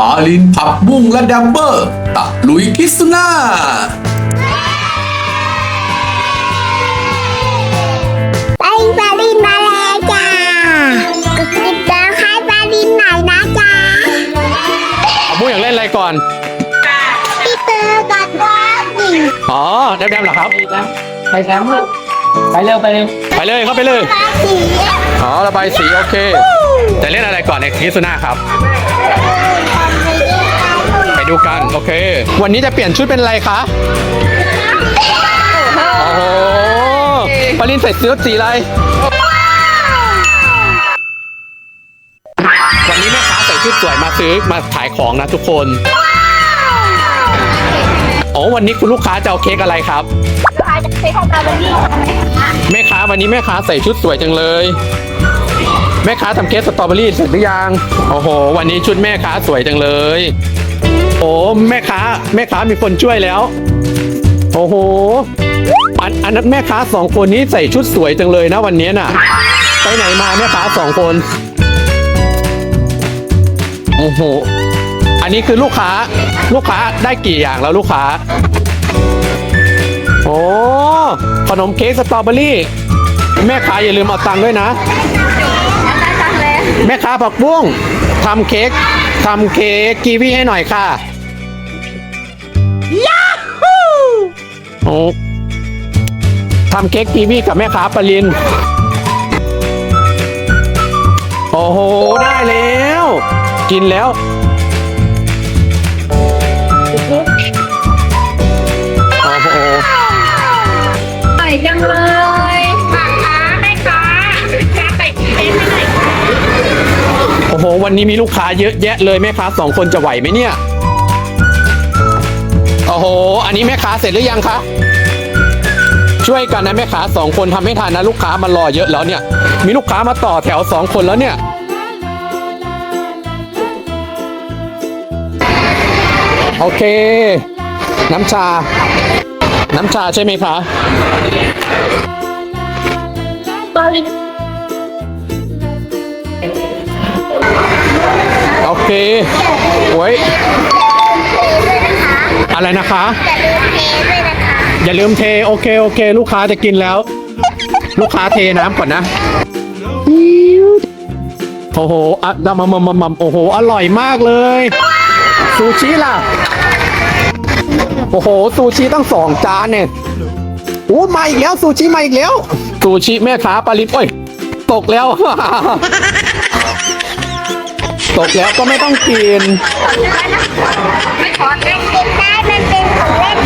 ปาลินผักบุ้งและดัมเบอร์ตะลุยคิสนาไปปาลินมาแล้วจ้ากดติดตามให้ปาลินหน่อยนะจ้าเอาบุ้งอยากเล่นอะไรก่อน พี่เตอร์กับว่าหญิงอ๋อแดมๆเหรอครับ ไปแซมลูกไปเร็วไปเร็วไปเลยเข้าไปเลยราศีอ๋อระบายสีโอเค จะเล่นอะไรก่อนในคริสนาครับไป ดูกัน โอเค วันนี้จะเปลี่ยนชุดเป็นอะไรคะโอ้โหปารินใส่ชุดสีอะไร วันนี้แม่ค้าใส่ชุดสวยมาซื้อมาขายของนะทุกคนโอ้วันนี้คุณลูกค้าจะเอาเค้กอะไรครับใครจะไปของปาลินแม่ค้าวันนี้แม่ค้าใส่ชุดสวยจังเลย แม่ค้าทำเค้กสตรอเบอรี่เสร็จหรือยัง โอ้โห วันนี้ชุดแม่ค้าสวยจังเลย โอ้แม่ค้า แม่ค้ามีคนช่วยแล้ว โอ้โหอันอันนั้นแม่ค้าสองคนนี้ใส่ชุดสวยจังเลยนะวันนี้น่ะ ไปไหนมาแม่ค้าสองคน โอ้โห อันนี้คือลูกค้า ลูกค้าได้กี่อย่างแล้วลูกค้า โอ้ขนมเค้กสตรอเบอรี่ แม่ค้าอย่าลืมเอาตังค์ด้วยนะ แม่ค้าผักบุ้งทำเค้ก ทำเค้กกีวีให้หน่อยค่ะยาฮูโอ้ทำเค้กกีวีกับแม่ค้าปรินโอ้โห ได้แล้ว กินแล้ว วันนี้มีลูกค้าเยอะแยะเลยแม่ค้าสองคนจะไหวไหมเนี่ย โอ้โห อันนี้แม่ค้าเสร็จหรือยังคะ ช่วยกันนะแม่ค้าสองคนทำให้ทันนะลูกค้ามารอเยอะแล้วเนี่ย มีลูกค้ามาต่อแถวสองคนแล้วเนี่ย โอเค น้ำชา น้ำชาใช่ไหมคะ โอเคโอ้ยด้วยนะคะอะไรนะคะอย่าลืมเทด้วยนะคะ อย่าลืมเทโอเคโอเค ลูกค้าจะกินแล้ว ลูกค้าเทน้ำก่อนนะโอ้โหอะดำมมมมโอ้โห อร่อยมากเลย ซูชิล่ะ โอ้โห ซูชิตั้งสองจานเนี่ยโอ้มาอีกแล้ว ซูชิมาอีกแล้ว ซูชิแม่ค้าปลาลิปโอ้ย ตกแล้ว ตกแล้วก็ไม่ต้องกินมันกินได้มันเป็นของเล่น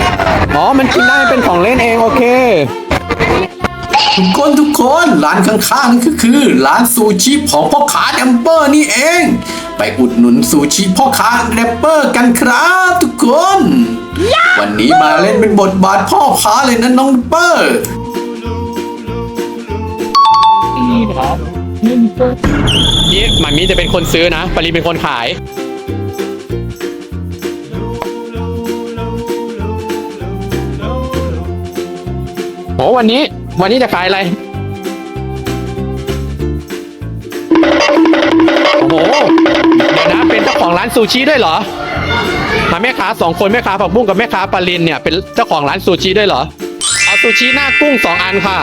อ๋อ มันกินได้มันเป็นของเล่นเอง โอเคทุกคนทุกคนร้านข้างๆนี่ก็คือ ร้านซูชิของพ่อค้าแดมเปอร์นี่เอง ไปอุดหนุนซูชิพ่อค้าแดมเปอร์กันครับทุกคน วันนี้มาเล่นเป็นบทบาทพ่อค้าเลยนะน้องแดมเปอร์นี่ นี่มามีจะเป็นคนซื้อนะปารีเป็นคนขาย โอ้วันนี้ วันนี้จะขายอะไร โอ้โห เดี๋ยวนะ เป็นเจ้าของร้านซูชิด้วยเหรอมาแม่ค้าสองคนแม่ค้าผักบุ้งกับแม่ค้าปลาลินเนี่ยเป็นเจ้าของร้านซูชิด้วยเหรอ เอาซูชิหน้ากุ้งสองอันค่ะ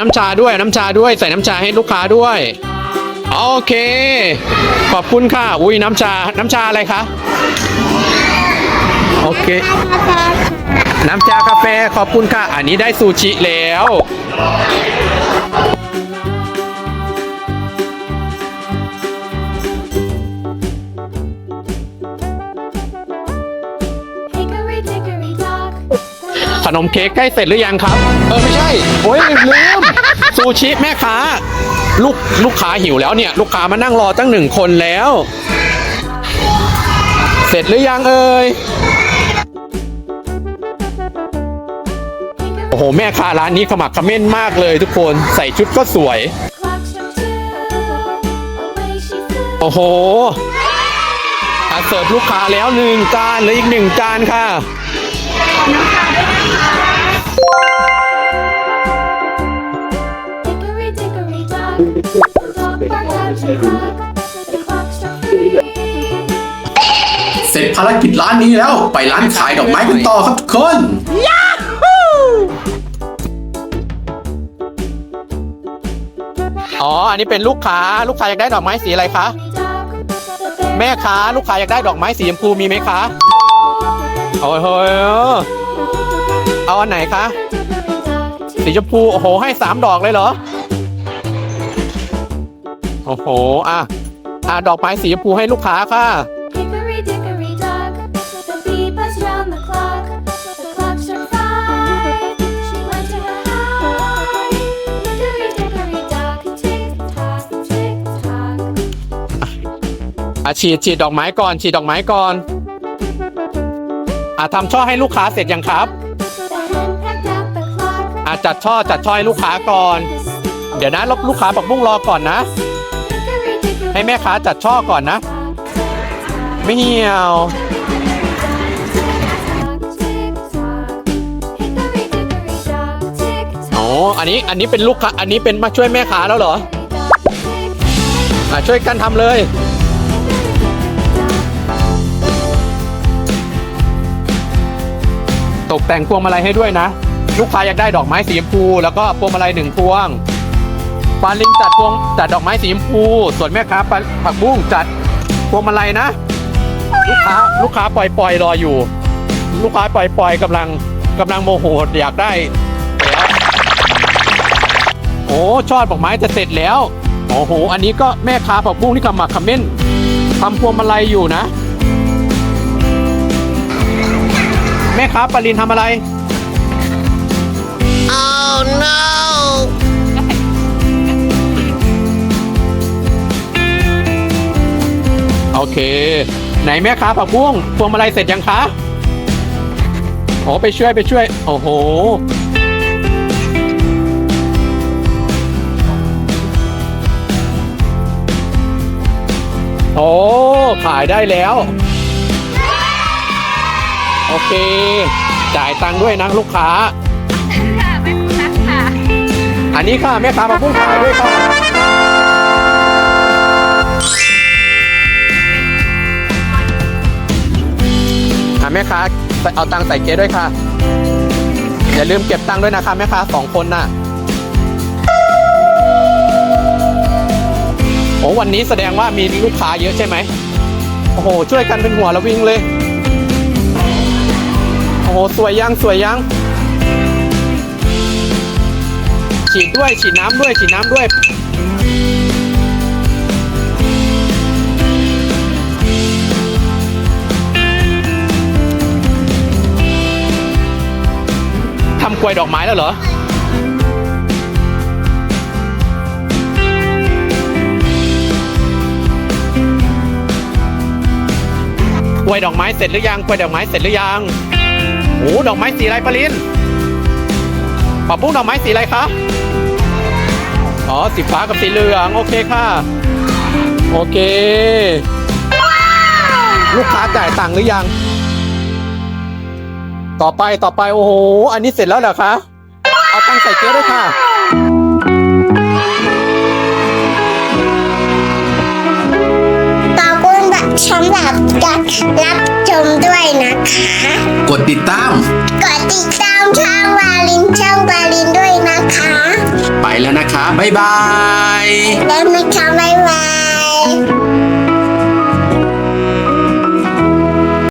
น้ำชาด้วยน้ำชาด้วยใส่น้ำชาให้ลูกค้าด้วย โอเค ขอบคุณค่ะ อุ้ยน้ำชา น้ำชาอะไรคะ โอเค น้ำชากาแฟขอบคุณค่ะ อันนี้ได้ซูชิแล้ว Hickory dickory dock. ขนมเค้กใกล้เสร็จหรือยังครับ เออ ไม่ใช่ โอ้ยลืม ซูชิแม่ค้า ลูกลูกค้าหิวแล้วเนี่ย ลูกค้ามานั่งรอตั้งหนึ่งคนแล้ว เสร็จหรือยังเอ่ยโอ้โห แม่ค้าร้านนี้ขมักขม้นมากเลยทุกคนใส่ชุดก็สวย โอ้โหอะเสิร์ฟลูกค้าแล้วหนึ่งจานเหลืออีกหนึ่งจานค่ะ เสร็จภารกิจร้านนี้แล้ว ไปร้านขายดอกไม้กันต่อครับทุกคนอ๋อ อันนี้เป็นลูกค้า ลูกค้าอยากได้ดอกไม้สีอะไรคะ แม่ค้าลูกค้าอยากได้ดอกไม้สีชมพูมีไหมคะโอ้ยเฮ้ยเอาอันไหนคะ สีชมพู โอ้โห ให้สามดอกเลยเหรอ โอ้โห อะ อะ ดอกไม้สีชมพูให้ลูกค้าค่ะ Hickory dickory dock, the bee buzzed round the clock. The clock struck five. She went to her hive. Hickory dickory dock, tick tock, tick tock. อะฉีดฉีดดอกไม้ก่อนฉีดดอกไม้ก่อน อะทำช่อให้ลูกค้าเสร็จยังครับ The hen pecked at the clock. อะจัดช่อจัดช่อให้ลูกค้าก่อน เดี๋ยวนะลูกลูกค้าปักบุ้งรอก่อนนะ Hickory dickory ให้แม่ค้าจัดช่อก่อนนะ ไม่เหี่ยว โอ๋ออันนี้อันนี้เป็นลูกค้าอันนี้เป็นมาช่วยแม่ค้าแล้วเหรออะช่วยกันทำเลยตกแต่งพวงมาลัยให้ด้วยนะ ลูกค้าอยากได้ดอกไม้สีชมพู แล้วก็พวงมาลัยหนึ่งพวง ปาลิงจัดพวงจัดดอกไม้สีชมพู ส่วนแม่ค้าปาผักบุ้งจัดพวงมาลัยนะ ลูกค้าลูกค้าปล่อยปล่อยรออยู่ ลูกค้าปล่อยปล่อยกำลังกำลังโมโหอยากได้แล้วโอ้ช่อดอกไม้จะเสร็จแล้วโอ้โห อันนี้ก็แม่ค้าผักบุ้งที่กำมักคอมเมนต์ทำพวงมาลัยอยู่นะ แม่ค้าปาลินทำอะไร oh no โอเค ไหนแม่ค้าผักบุ้งพวงมาลัยเสร็จยังคะโอ้ไปช่วยไปช่วย โอ้โห โอ้ขายได้แล้ว โอเค จ่ายตังค์ด้วยนะลูกค้า ค่ะไม่คุณนักค่ะ อันนี้ค่ะแม่ค้าผักบุ้งขายด้วยค่ะ แม่ค้าเอาตังค์ใส่เก๊ด้วยค่ะ อย่าลืมเก็บตังค์ด้วยนะคะแม่ค้าสองคนน่ะ โอ้วันนี้แสดงว่ามีลูกค้าเยอะใช่ไหม โอ้โห ช่วยกันเป็นหัวล้ววิ่งเลย โอ้โห สวยยังสวยยัง ฉีดด้วยฉีดน้ำด้วยฉีดน้ำด้วย กล้วยดอกไม้แล้วเหรอกล้วยดอกไม้เสร็จหรือยังกล้วยดอกไม้เสร็จหรือยังโอ้ดอกไม้สีอะไรปะลินปะปุ้งดอกไม้สีอะไรคะ อ๋อ สีฟ้ากับสีเหลือง โอเคค่ะ โอเค ลูกค้าจ่ายตังค์หรือยัง ต่อไปต่อไปโอ้โห อันนี้เสร็จแล้วเหรอคะ เอาตังค์ใส่เกียร์ด้วยค่ะ ขอบคุณสำหรับการรับชมด้วยนะคะ กดติดตาม กดติดตามช่องวาลินช่องวาลินด้วยนะคะ ไปแล้วนะคะ บ๊ายบาย แล้วนะคะบ๊ายบาย